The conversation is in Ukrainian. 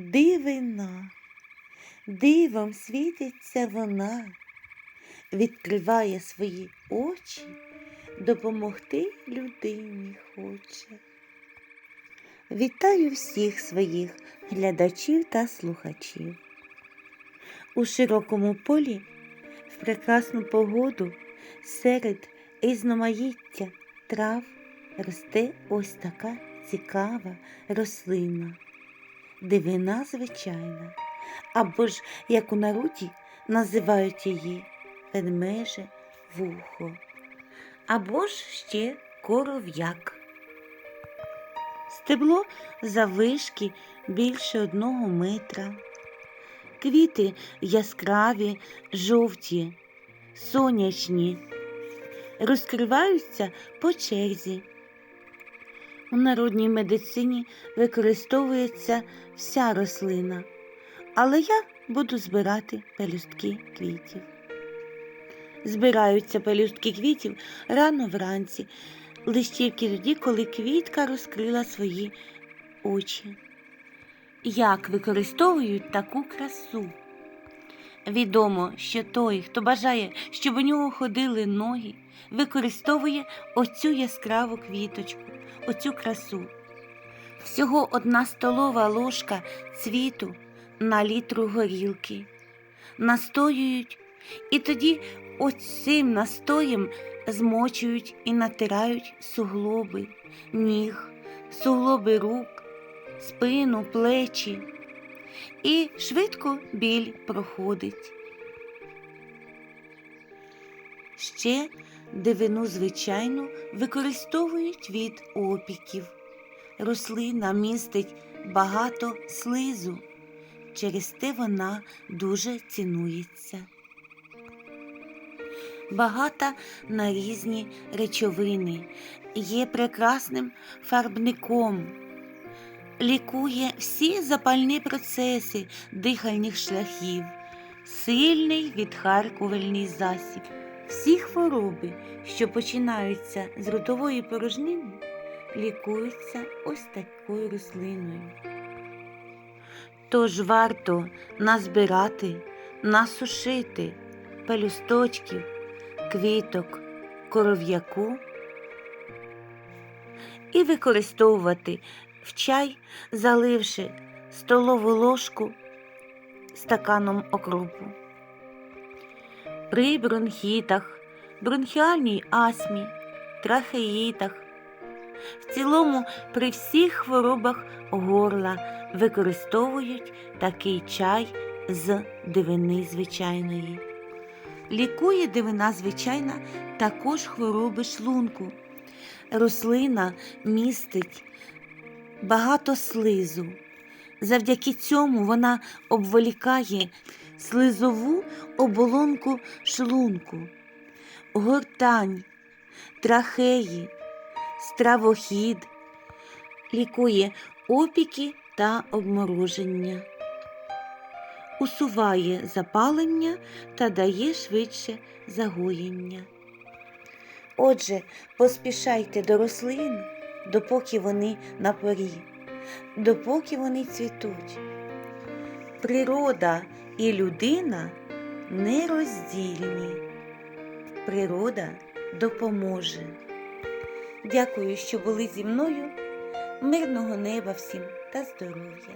дивина, дивом світиться вона, відкриває свої очі, допомогти людині хоче. Вітаю всіх своїх глядачів та слухачів. У широкому полі в прекрасну погоду серед різноманіття трав росте ось така цікава рослина, дивина звичайна, або ж, як у народі називають її ведмеже вухо, або ж ще коров'як. Стебло завишки більше одного метра. Квіти яскраві, жовті, сонячні, розкриваються по черзі. У народній медицині використовується вся рослина, але я буду збирати пелюстки квітів. Збираються пелюстки квітів рано вранці, листівки тоді, коли квітка розкрила свої очі. Як використовують таку красу? Відомо, що той, хто бажає, щоб у нього ходили ноги, використовує оцю яскраву квіточку, оцю красу. Всього одна столова ложка цвіту на літру горілки. Настоюють, і тоді оцим настоєм змочують і натирають суглоби, ніг, суглоби рук, спину, плечі. І швидко біль проходить. Ще дивину звичайну використовують від опіків. Рослина містить багато слизу, через те вона дуже цінується. Багата на різні речовини, є прекрасним фарбником, лікує всі запальні процеси дихальних шляхів, сильний відхаркувальний засіб. Всі хвороби, що починаються з ротової порожнини, лікуються ось такою рослиною. Тож варто назбирати, насушити пелюсточків, квіток, коров'яку і використовувати в чай, заливши столову ложку стаканом окропу. При бронхітах, бронхіальній астмі, трахеїтах, в цілому при всіх хворобах горла використовують такий чай з дивини звичайної. Лікує дивина звичайна також хвороби шлунку. Рослина містить багато слизу. Завдяки цьому вона обволікає слизову оболонку шлунку, гортань, трахеї, стравохід, лікує опіки та обмороження, усуває запалення та дає швидше загоєння. Отже, поспішайте до рослин, допоки вони на порі, допоки вони цвітуть. Природа і людина нероздільні. Природа допоможе. Дякую, що були зі мною. Мирного неба всім та здоров'я.